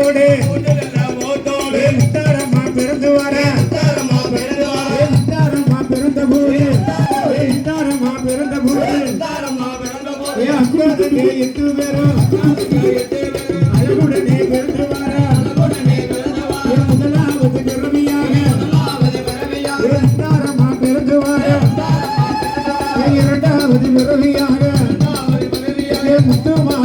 ஓட்டோடு ஓட்டோடு உத்தாரமா பிறந்து வர உத்தாரமா பிறந்து வர உத்தாரமா பிறந்த போது உத்தாரமா பிறந்த போது உத்தாரமா பிறந்த போது அக்குவாதுக்கு எட்டு பேரும் அக்குவாதுக்கு எட்டு பேரும் அழகுடனே பிறந்து வர அழகுடனே பிறந்து இரண்டாவது பிறவியாக முத்துமா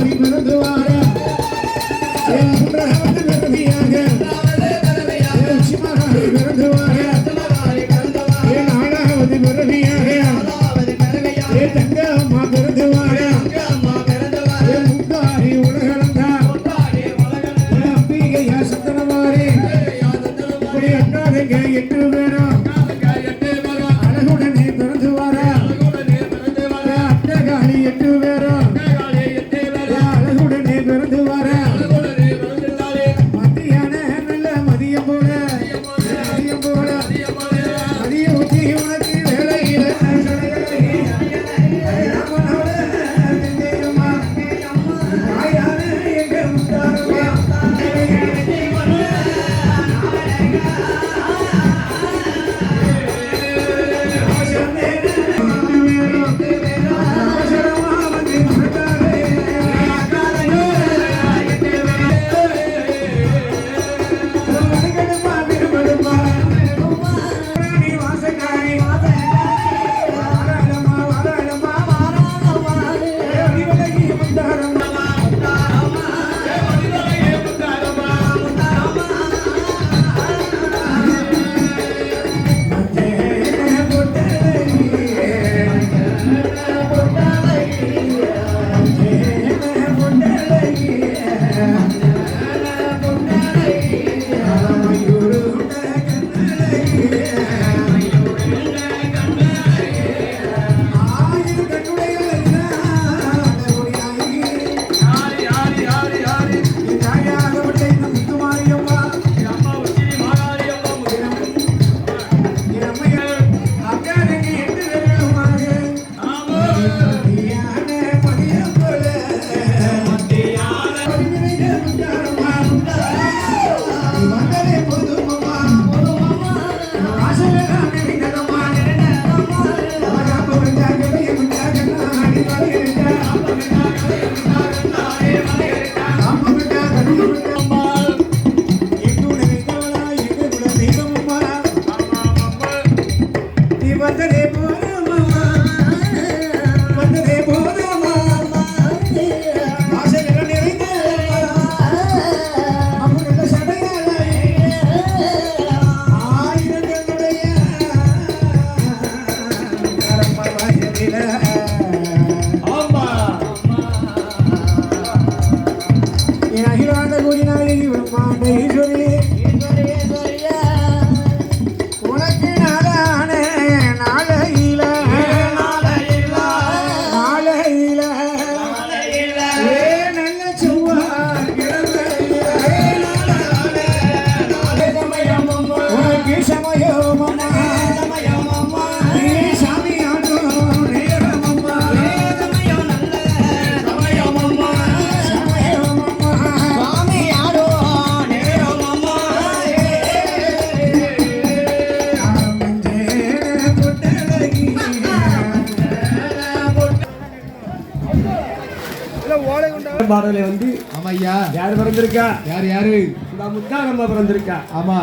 பாடலை வந்து ஆமா ஐயா யார் பிறந்திருக்கா? யார் யாரு? இந்த முத்தாரம்மா பிறந்திருக்கா? ஆமா.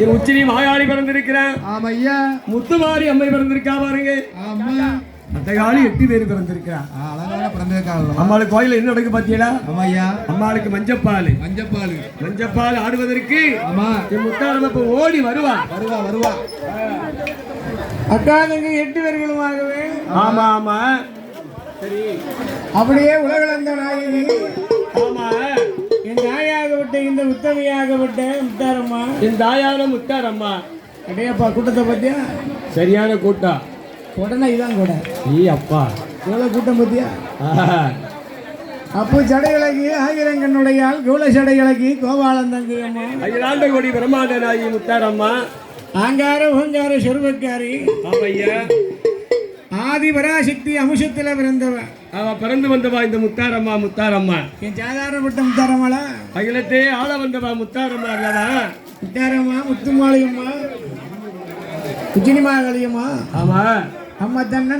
என் உச்சினி மாயாளி பிறந்திருக்கிறேன் ஆமா ஐயா முத்துமாரி அம்மை பிறந்திருக்கா பாருங்க. ஆமா. அந்த காலி எட்டு பேர் பிறந்திருக்கிறா. அழகான பிறந்திருக்காங்க அம்மாளுக்கு கோயில என்ன நடக்கு பாத்தீங்களா? ஆமா ஐயா அம்மாளுக்கு மஞ்சப்பால். மஞ்சப்பால். மஞ்சப்பால் ஆடுவதற்கு ஆமா. முத்தாரம்மா இப்ப ஓடி வருவா. வருவா வருவா. அக்கா தங்க எட்டு பேர்களுமாகவே. ஆமா ஆமா. அப்படியே உலகளந்த நாயகி. ஆமா. என் தாயாகப்பட்ட இந்த உத்தமையாகப்பட்ட முத்தாரம்மா. என் தாயான முத்தாரம்மா. அடையப்பா கூட்டத்தை பத்தியா சரியான கூட்டம் உடனே இதான் கூட. ஈ அப்பா. எவ்வளவு கூட்டம் பத்தியா ஆஹா. அப்போ சடையழகி ஆயிரங்கண்ணுடையால் கௌல சடையழகி கோபாலன் தங்கி அம்மா. அகிலாண்ட கோடி பிரம்மாண்ட நாயகி முத்தாரம்மா. ஆங்கார ஓங்கார சொருபக்காரி. ஆமையா ஆதி பராசக்தி அம்சத்துல பிறந்தவன் அவ பிறந்து வந்தவா இந்த முத்தாரம்மா முத்தாரம்மா என் சாதாரணப்பட்ட முத்தாரம்மாளா அகிலத்தே ஆள வந்தவா முத்தாரம்மா அல்லவா முத்தாரம்மா முத்துமாளியம்மா உச்சினிமாகளியம்மா ஆமா அம்மா தன்ன